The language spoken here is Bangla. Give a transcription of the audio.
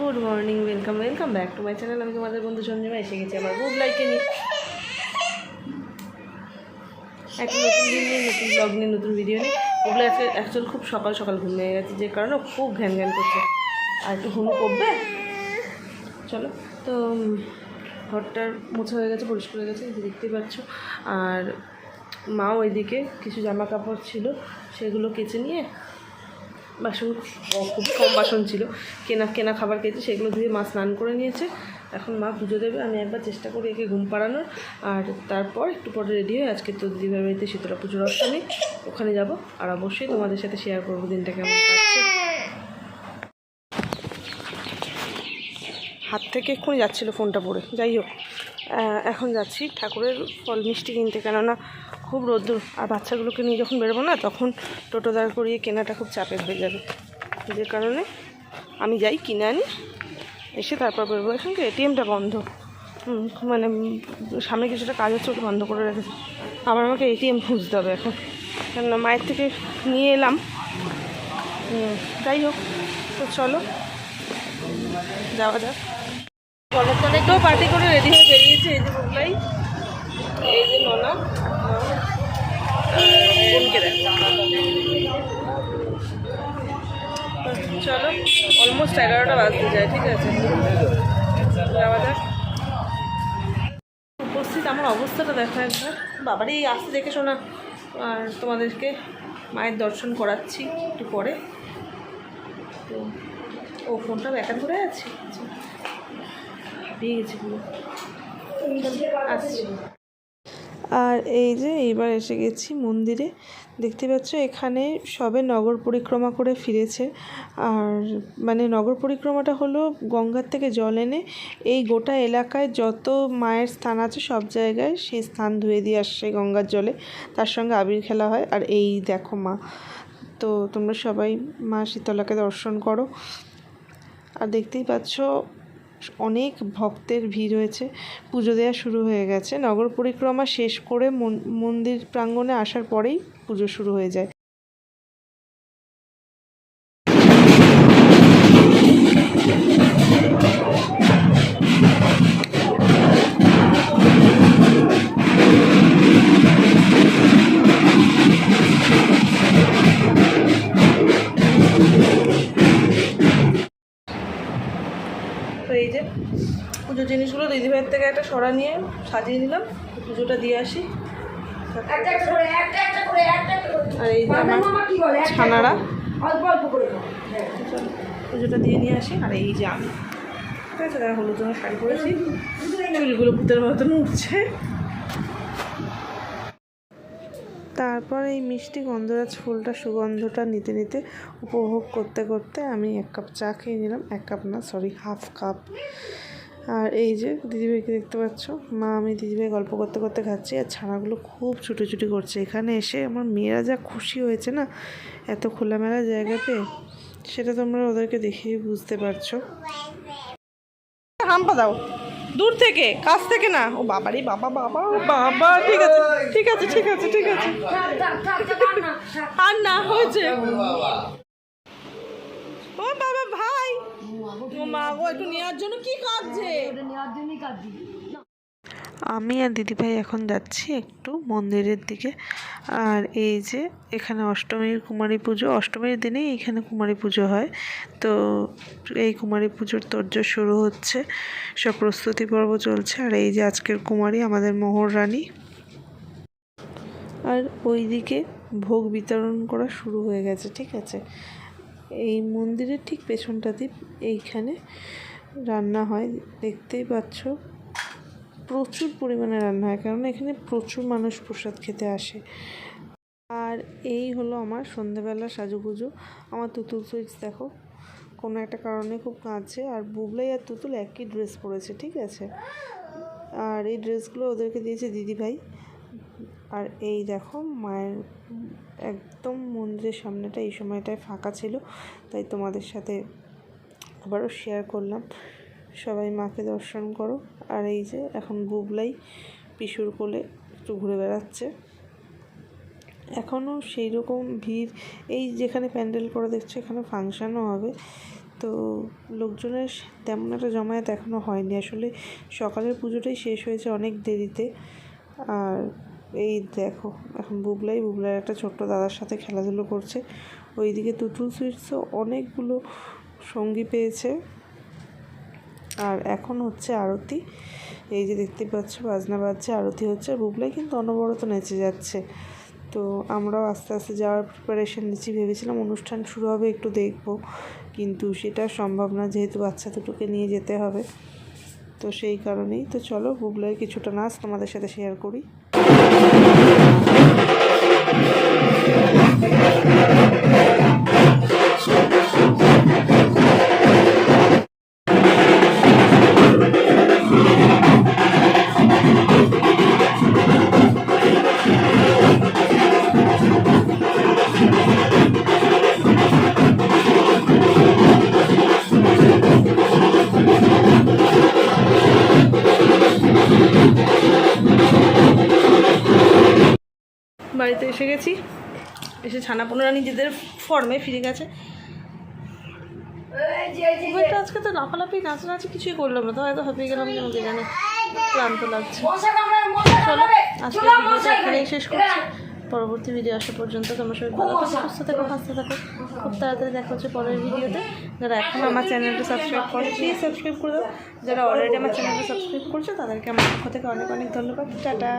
Good morning, welcome welcome back to my channel. আমি তোমাদের বন্ধু সঞ্জমা এসে গেছি আমার গুড লাইকে নিয়ে। একটা নতুন দিন নিয়ে, নতুন ব্লগ নিয়ে, নতুন ভিডিও নিয়ে। ওগুলো আজকে অ্যাকচুয়াল খুব সকাল সকাল ঘুমিয়ে গেছে, যে কারণে খুব ঘ্যান ঘ্যান করছে। আর একটু ঘুম করবে? চলো, তো ঘরটার মোছা হয়ে গেছে, পরিষ্কার হয়ে গেছে দেখতেই পাচ্ছ। আর মা ওইদিকে কিছু জামা কাপড় ছিল, সেগুলো কেচে নিয়ে বাসন খুব কম বাসন ছিল। কেনা কেনা খাবার খেয়েছে, সেগুলো ধুয়ে মা স্নান করে নিয়েছে। এখন মা পুজো দেবে, আমি একবার চেষ্টা করি একে ঘুম পাড়ানোর। আর তারপর একটু পরে রেডি হয়ে আজকে তো দিদিভাই বাড়িতে শীতলা পুজোর অষ্টমী ওখানে যাব। আর অবশ্যই তোমাদের সাথে শেয়ার করব দিনটা কেমন হাত থেকে এক্ষুনি যাচ্ছিল ফোনটা পড়ে, যাই হোক। এখন যাচ্ছি। ঠাকুরের ফল মিষ্টি কিনতে, কেননা খুব রোদ্দুর। আর বাচ্চাগুলোকে নিয়ে যখন বেরোবো না, তখন টোটো দাঁড় করিয়ে কেনাটা খুব চাপের হয়ে যাবে। যে কারণে আমি যাই, কিনে আনি, এসে তারপর বেরোবো। এখানকার এটিএমটা বন্ধ। মানে সামনে কিছুটা কাজ হচ্ছে ওটা বন্ধ করে রেখেছে। আবার আমাকে এটিএম খুঁজতে হবে এখন। কেননা মায়ের থেকে নিয়ে এলাম। যাই হোক, তো চলো, যাওয়া যাক। পার্টি করে রেডি হয়ে বেরিয়েছে এই এই যে চলো অলমোস্ট এগারোটা বাজতে যায়, ঠিক আছে? যাওয়া যাক। উপস্থিত, আমার অবস্থাটা দেখা একবার। বাবারই আসতে দেখে শোনা। আর তোমাদেরকে মায়ের দর্শন করাচ্ছি একটু পরে। তো, ও ফোনটা ব্যাকার করে আছে? হাঁপিয়ে গেছি পুরো আসছি আর এই যে এইবার এসে গেছি মন্দিরে। দেখতে পাচ্ছ এখানে সবে নগর পরিক্রমা করে ফিরেছে। আর মানে নগর পরিক্রমাটা হলো গঙ্গার থেকে জল এনে এই গোটা এলাকায় যত মায়ের স্থান আছে সব জায়গায় সেই স্থান ধুয়ে দিয়ে আসছে গঙ্গার জলে। তার সঙ্গে আবির খেলা হয়। আর এই দেখো মা। তো তোমরা সবাই মা শীতলাকে দর্শন করো। আর দেখতেই পাচ্ছ অনেক ভক্তের ভিড় হয়েছে। পুজো দেওয়া শুরু হয়ে গেছে। নগর পরিক্রমা শেষ করে মন- মন্দির প্রাঙ্গণে আসার পরেই পুজো শুরু হয়ে যায়। দিদিভাইয়ের থেকে একটা সরা নিয়ে সাজিয়ে নিলাম পুজোটা দিয়ে আসি। আর এই ছানারা। অল্প অল্প করে দাও। হ্যাঁ। পুজোটা দিয়ে নিয়ে আসি আর এই যে আমি। ঠিক আছে হলুদ রঙের শাড়ি পরেছি। চুলগুলো ভূতের মতন উঠছে। তারপর এই মিষ্টি গন্ধরাজ ফুলটা সুগন্ধটা নিতে নিতে উপভোগ করতে করতে আমি এক কাপ চা খেয়ে নিলাম। এক কাপ না সরি হাফ কাপ আর এই যে দিদিভাইকে দেখতে পাচ্ছ, মা আমি দিদিভাই গল্প করতে করতে খাচ্ছি আর ছানাগুলো খুব ছুটোছুটি করছে। এখানে এসে আমার মেয়েরা যা খুশি হয়েছে না, এত খোলামেলা জায়গা পেয়ে সেটা তোমরা ওদেরকে দেখেই বুঝতে পারছ। হাম্পা দাও, দূর থেকে, কাছ থেকে না। ও বাবারই বাবা বাবা বাবা, ঠিক আছে ঠিক আছে ঠিক আছে ঠিক আছে। আর না, হয়েছে। ও বাবা। আমি আর দিদিভাই এখন যাচ্ছি একটু মন্দিরের দিকে। আর এই যে এখানে অষ্টমীর কুমারী পুজো, অষ্টমীর দিনেই এখানে কুমারী পুজো হয়। তো এই কুমারী পুজোর তোর্য শুরু হচ্ছে, সব প্রস্তুতি পর্ব চলছে। আর এই যে আজকের কুমারী, আমাদের মোহর রানী। আর ওইদিকে ভোগ বিতরণ করা শুরু হয়ে গেছে, ঠিক আছে? এই মন্দিরের ঠিক পেছনটাতে এইখানে রান্না হয়, দেখতেই পাচ্ছ। প্রচুর পরিমাণে রান্না হয় কারণ এখানে প্রচুর মানুষ প্রসাদ খেতে আসে। আর এই হলো আমার সন্ধেবেলা সাজুগুজু। আমার তুতুল সুইটস দেখো, কোনো একটা কারণে খুব কাঁদছে। আর বুবলাই আর তুতুল একই ড্রেস পরেছে, ঠিক আছে? আর এই ড্রেসগুলো ওদেরকে দিয়েছে দিদিভাই। আর এই দেখো মায়ের একদম মন্দিরের সামনেটা এই সময়টায় ফাঁকা ছিল, তাই তোমাদের সাথে আবারও শেয়ার করলাম। সবাই মাকে দর্শন করো। আর এই যে এখন বুবলাই পিসুর কোলে একটু ঘুরে বেড়াচ্ছে। এখনও সেই রকম ভিড়, এই যেখানে প্যান্ডেল করে দেখছ এখানে ফাংশানও হবে। তো লোকজনের তেমন একটা জমায়েত এখনও হয়নি। আসলে সকালের পুজোটাই শেষ হয়েছে অনেক দেরিতে। আর এই দেখো, এখন বুবলাই, বুবলার একটা ছোট্ট দাদার সাথে খেলাধুলো করছে। ওইদিকে তুতুল সুইটসও অনেকগুলো সঙ্গী পেয়েছে। আর এখন হচ্ছে আরতি। এই যে দেখতে পাচ্ছ, বাজনা বাজছে, আরতি হচ্ছে। বুবলাই কিন্তু অনবরত নেচে যাচ্ছে। তো আমরাও আস্তে আস্তে যাওয়ার প্রিপারেশন নিচ্ছি। ভেবেছিলাম অনুষ্ঠান শুরু হবে, একটু দেখব। কিন্তু সেটা সম্ভব না, যেহেতু বাচ্চা দুটোকে নিয়ে যেতে হবে। তো সেই কারণেই তো চলো বুবলাই কিছুটা নাচ তোমাদের সাথে শেয়ার করি। এসে গেছি। এসে ছানা পোনারা নিজেদের ফর্মে ফিরে গেছে। আজকে তো লাফালাফি, নাচানাচি কিছুই করলাম না। তো হয়তো হাঁপিয়ে গেলাম যেন জানে ক্লান্ত লাগছে। চলো। আজকে ভিডিওটা এখানেই শেষ করছি। পরবর্তী ভিডিও আসা পর্যন্ত তোমার সবাই ভালো থাকো, সুস্থ থাকো হাসতে থাকো। খুব তাড়াতাড়ি দেখা হচ্ছে পরের ভিডিওতে। যারা এখন আমার চ্যানেলটা সাবস্ক্রাইব করে প্লিজ সাবস্ক্রাইব করে দাও। যারা অলরেডি আমার চ্যানেলটা সাবস্ক্রাইব করছ, তাদেরকে আমার পক্ষ থেকে অনেক অনেক ধন্যবাদ। টাটা।